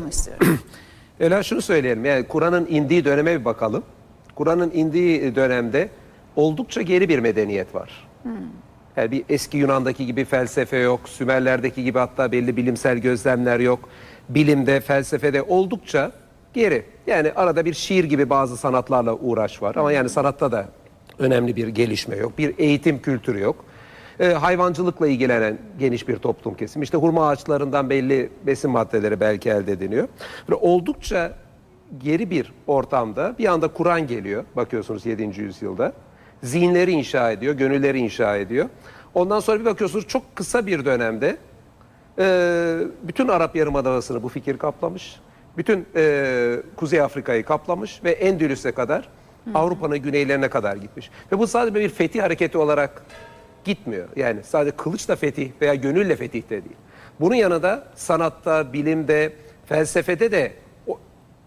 Bunu istiyorum. Ela şunu söyleyelim. Yani Kur'an'ın indiği döneme bir bakalım. Kur'an'ın indiği dönemde oldukça geri bir medeniyet var. Yani bir eski Yunan'daki gibi felsefe yok, Sümerler'deki gibi hatta belli bilimsel gözlemler yok. Bilimde, felsefede oldukça geri. Yani arada bir şiir gibi bazı sanatlarla uğraş var ama yani sanatta da önemli bir gelişme yok. Bir eğitim kültürü yok. Ee, hayvancılıkla ilgilenen geniş bir toplum kesimi. İşte hurma ağaçlarından belli besin maddeleri belki elde ediliyor. Böyle oldukça geri bir ortamda bir anda Kur'an geliyor. Bakıyorsunuz 7. yüzyılda. Zihinleri inşa ediyor, gönülleri inşa ediyor. Ondan sonra bir bakıyorsunuz çok kısa bir dönemde e, bütün Arap Yarımadası'nı bu fikir kaplamış. Bütün e, Kuzey Afrika'yı kaplamış ve Endülüs'e kadar Avrupa'nın güneylerine kadar gitmiş. Ve bu sadece bir fetih hareketi olarak gitmiyor. Yani sadece kılıçla fetih veya gönülle fetih de değil. Bunun yanında sanatta, bilimde, felsefede de o-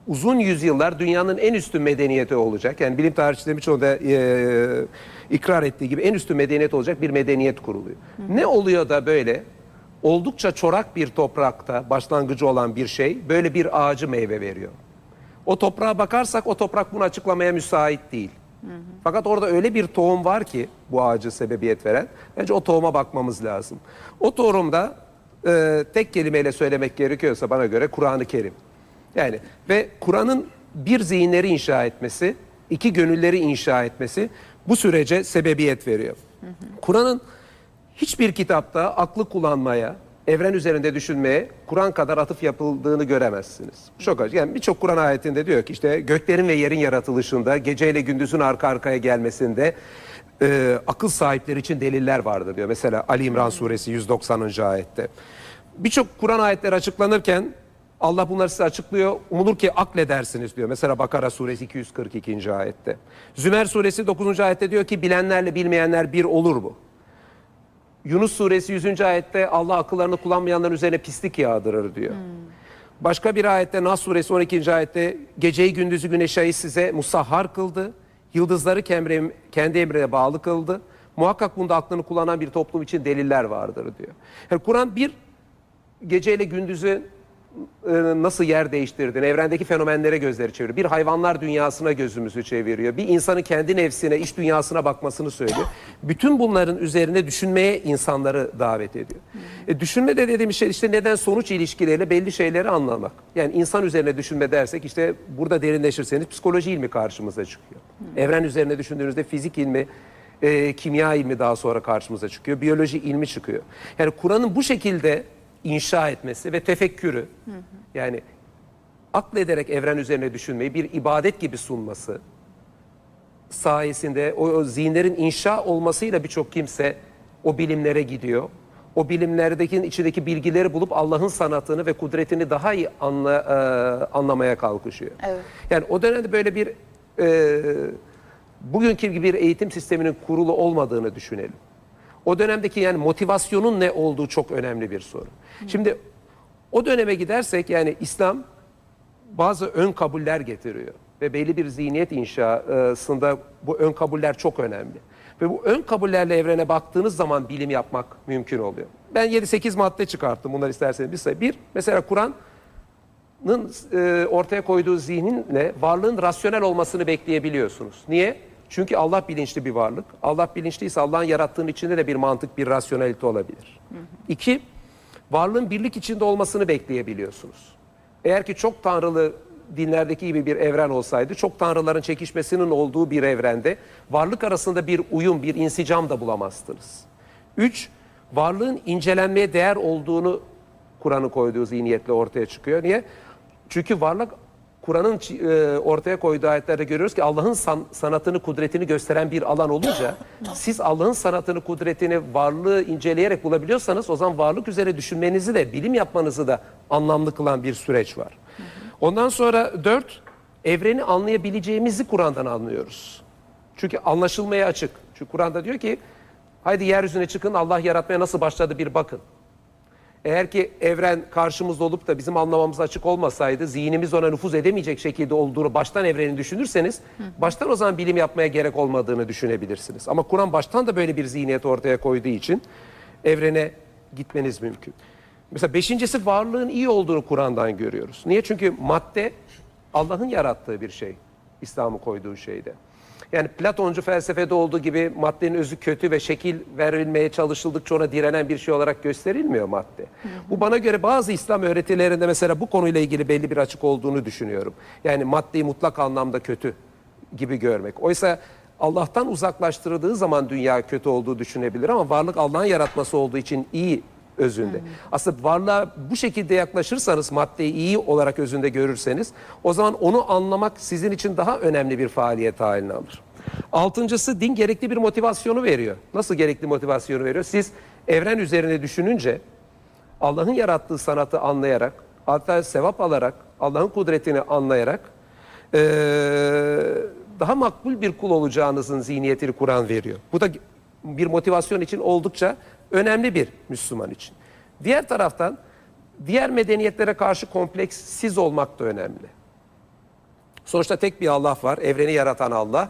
uzun yüzyıllar dünyanın en üstün medeniyeti olacak. Yani bilim tarihçilerin birçoğu da e, ikrar ettiği gibi en üstün medeniyet olacak bir medeniyet kuruluyor. Ne oluyor da böyle oldukça çorak bir toprakta başlangıcı olan bir şey böyle bir ağacı meyve veriyor. O toprağa bakarsak o toprak bunu açıklamaya müsait değil. Fakat orada öyle bir tohum var ki bu ağacı sebebiyet veren. Bence o tohuma bakmamız lazım. O tohumda e, tek kelimeyle söylemek gerekiyorsa bana göre Kur'an-ı Kerim. Yani ve Kur'an'ın bir zihinleri inşa etmesi, iki gönülleri inşa etmesi bu sürece sebebiyet veriyor. Kur'an'ın hiçbir kitapta aklı kullanmaya, evren üzerinde düşünmeye Kur'an kadar atıf yapıldığını göremezsiniz. Çok acı. Yani birçok Kur'an ayetinde diyor ki işte göklerin ve yerin yaratılışında, geceyle gündüzün arka arkaya gelmesinde e, akıl sahipleri için deliller vardır diyor. Mesela Ali İmran suresi 190. ayette. Birçok Kur'an ayetleri açıklanırken Allah bunları size açıklıyor. Umulur ki akledersiniz diyor. Mesela Bakara suresi 242. ayette. Zümer suresi 9. ayette diyor ki bilenlerle bilmeyenler bir olur mu? Yunus suresi 100. ayette Allah akıllarını kullanmayanların üzerine pislik yağdırır diyor. Başka bir ayette Nas suresi 12. ayette geceyi gündüzü güneşi ayı size musahhar kıldı. Yıldızları kendi, kendi emrine bağlı kıldı. Muhakkak bunda aklını kullanan bir toplum için deliller vardır diyor. Yani Kur'an bir geceyle gündüzü e, nasıl yer değiştirdiğini, evrendeki fenomenlere gözleri çeviriyor. Bir hayvanlar dünyasına gözümüzü çeviriyor. Bir insanın kendi nefsine, iç dünyasına bakmasını söylüyor. Bütün bunların üzerine düşünmeye insanları davet ediyor. E, düşünme de dediğim şey işte neden sonuç ilişkileriyle belli şeyleri anlamak. Yani insan üzerine düşünme dersek işte burada derinleşirseniz psikoloji ilmi karşımıza çıkıyor. Evren üzerine düşündüğünüzde fizik ilmi, e, kimya ilmi daha sonra karşımıza çıkıyor. Biyoloji ilmi çıkıyor. Yani Kur'an'ın bu şekilde inşa etmesi ve tefekkürü yani aklederek evren üzerine düşünmeyi bir ibadet gibi sunması sayesinde o, o zihinlerin inşa olmasıyla birçok kimse o bilimlere gidiyor. O bilimlerdeki içindeki bilgileri bulup Allah'ın sanatını ve kudretini daha iyi anla, e, anlamaya kalkışıyor. Evet. Yani o dönemde böyle bir e, bugünkü gibi bir eğitim sisteminin kurulu olmadığını düşünelim. O dönemdeki yani motivasyonun ne olduğu çok önemli bir soru. Şimdi o döneme gidersek yani İslam bazı ön kabuller getiriyor ve belli bir zihniyet inşasında bu ön kabuller çok önemli. Ve bu ön kabullerle evrene baktığınız zaman bilim yapmak mümkün oluyor. Ben 7-8 madde çıkarttım bunları isterseniz bir sayı. Bir, mesela Kur'an'ın e, ortaya koyduğu zihninle varlığın rasyonel olmasını bekleyebiliyorsunuz. Niye? Çünkü Allah bilinçli bir varlık. Allah bilinçliyse Allah'ın yarattığının içinde de bir mantık, bir rasyonelite olabilir. İki, varlığın birlik içinde olmasını bekleyebiliyorsunuz. Eğer ki çok tanrılı dinlerdeki gibi bir evren olsaydı, çok tanrıların çekişmesinin olduğu bir evrende varlık arasında bir uyum, bir insicam da bulamazsınız. Üç, varlığın incelenmeye değer olduğunu Kur'an'ın koyduğu zihniyetle ortaya çıkıyor. Niye? Çünkü varlık Kur'an'ın e, ortaya koyduğu ayetlerde görüyoruz ki Allah'ın san- sanatını, kudretini gösteren bir alan olunca siz Allah'ın sanatını, kudretini, varlığı inceleyerek bulabiliyorsanız o zaman varlık üzere düşünmenizi de, bilim yapmanızı da anlamlı kılan bir süreç var. Ondan sonra dört, evreni anlayabileceğimizi Kur'an'dan anlıyoruz. Çünkü anlaşılmaya açık. Çünkü Kur'an'da diyor ki haydi yeryüzüne çıkın Allah yaratmaya nasıl başladı bir bakın. Eğer ki evren karşımızda olup da bizim anlamamız açık olmasaydı, zihnimiz ona nüfuz edemeyecek şekilde olduğunu baştan evreni düşünürseniz, baştan o zaman bilim yapmaya gerek olmadığını düşünebilirsiniz. Ama Kur'an baştan da böyle bir zihniyet ortaya koyduğu için evrene gitmeniz mümkün. Mesela beşincisi varlığın iyi olduğunu Kur'an'dan görüyoruz. Niye? Çünkü madde Allah'ın yarattığı bir şey. İslam'ı koyduğu şeyde. Yani Platoncu felsefede olduğu gibi maddenin özü kötü ve şekil verilmeye çalışıldıkça ona direnen bir şey olarak gösterilmiyor madde. Bu bana göre bazı İslam öğretilerinde mesela bu konuyla ilgili belli bir açık olduğunu düşünüyorum. Yani maddeyi mutlak anlamda kötü gibi görmek. Oysa Allah'tan uzaklaştırıldığı zaman dünya kötü olduğu düşünebilir ama varlık Allah'ın yaratması olduğu için iyi özünde. Aslında varlığa bu şekilde yaklaşırsanız maddeyi iyi olarak özünde görürseniz o zaman onu anlamak sizin için daha önemli bir faaliyet haline alır. Altıncısı din gerekli bir motivasyonu veriyor. Nasıl gerekli motivasyonu veriyor? Siz evren üzerine düşününce Allah'ın yarattığı sanatı anlayarak, hatta sevap alarak, Allah'ın kudretini anlayarak eee, daha makbul bir kul olacağınızın zihniyetini Kur'an veriyor. Bu da bir motivasyon için oldukça önemli bir Müslüman için. Diğer taraftan diğer medeniyetlere karşı kompleksiz olmak da önemli. Sonuçta tek bir Allah var, evreni yaratan Allah.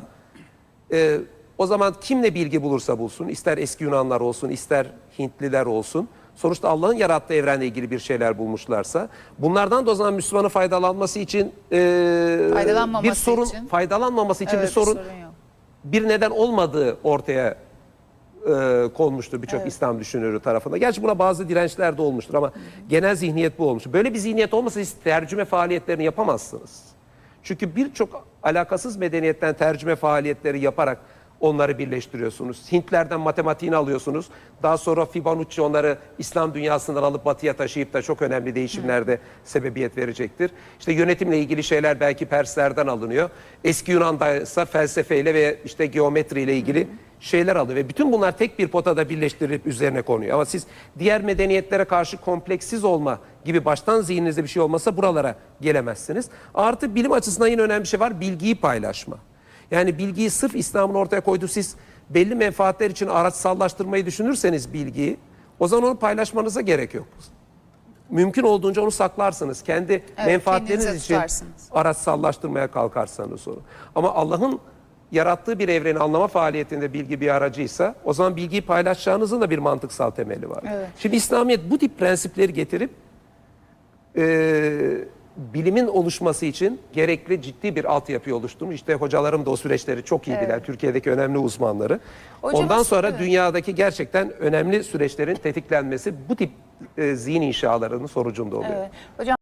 Ee, o zaman kim ne bilgi bulursa bulsun, ister eski Yunanlar olsun, ister Hintliler olsun. Sonuçta Allah'ın yarattığı evrenle ilgili bir şeyler bulmuşlarsa, bunlardan da o zaman Müslümanın faydalanması için e, Faydalanmaması bir sorun, için. faydalanmaması için Evet, bir sorun, yok. bir neden olmadığı ortaya e, konmuştur birçok İslam düşünürü tarafından. Gerçi buna bazı dirençler de olmuştur ama genel zihniyet bu olmuş. Böyle bir zihniyet olmasa siz tercüme faaliyetlerini yapamazsınız. Çünkü birçok alakasız medeniyetten tercüme faaliyetleri yaparak onları birleştiriyorsunuz. Hintlerden matematiğini alıyorsunuz. Daha sonra Fibonacci onları İslam dünyasından alıp batıya taşıyıp da çok önemli değişimlerde sebebiyet verecektir. İşte yönetimle ilgili şeyler belki Perslerden alınıyor. Eski Yunan'da ise felsefeyle ve işte geometriyle ilgili şeyler alıyor ve bütün bunlar tek bir potada birleştirilip üzerine konuyor. Ama siz diğer medeniyetlere karşı kompleksiz olma gibi baştan zihninizde bir şey olmasa buralara gelemezsiniz. Artı bilim açısından yine önemli bir şey var. Bilgiyi paylaşma. Yani bilgiyi sırf İslam'ın ortaya koyduğu siz belli menfaatler için araçsallaştırmayı düşünürseniz bilgiyi o zaman onu paylaşmanıza gerek yok. Mümkün olduğunca onu saklarsınız. Kendi menfaatleriniz kendinize için araçsallaştırmaya kalkarsanız onu. Ama Allah'ın yarattığı bir evreni anlama faaliyetinde bilgi bir aracıysa o zaman bilgiyi paylaşacağınızın da bir mantıksal temeli var. Evet. Şimdi İslamiyet bu tip prensipleri getirip e, bilimin oluşması için gerekli ciddi bir altyapı oluşturmuş. İşte hocalarım da o süreçleri çok iyi bilen Türkiye'deki önemli uzmanları. Hocam, Ondan sonra dünyadaki gerçekten önemli süreçlerin tetiklenmesi bu tip e, zihin inşalarının sonucunda oluyor. Evet. Hocam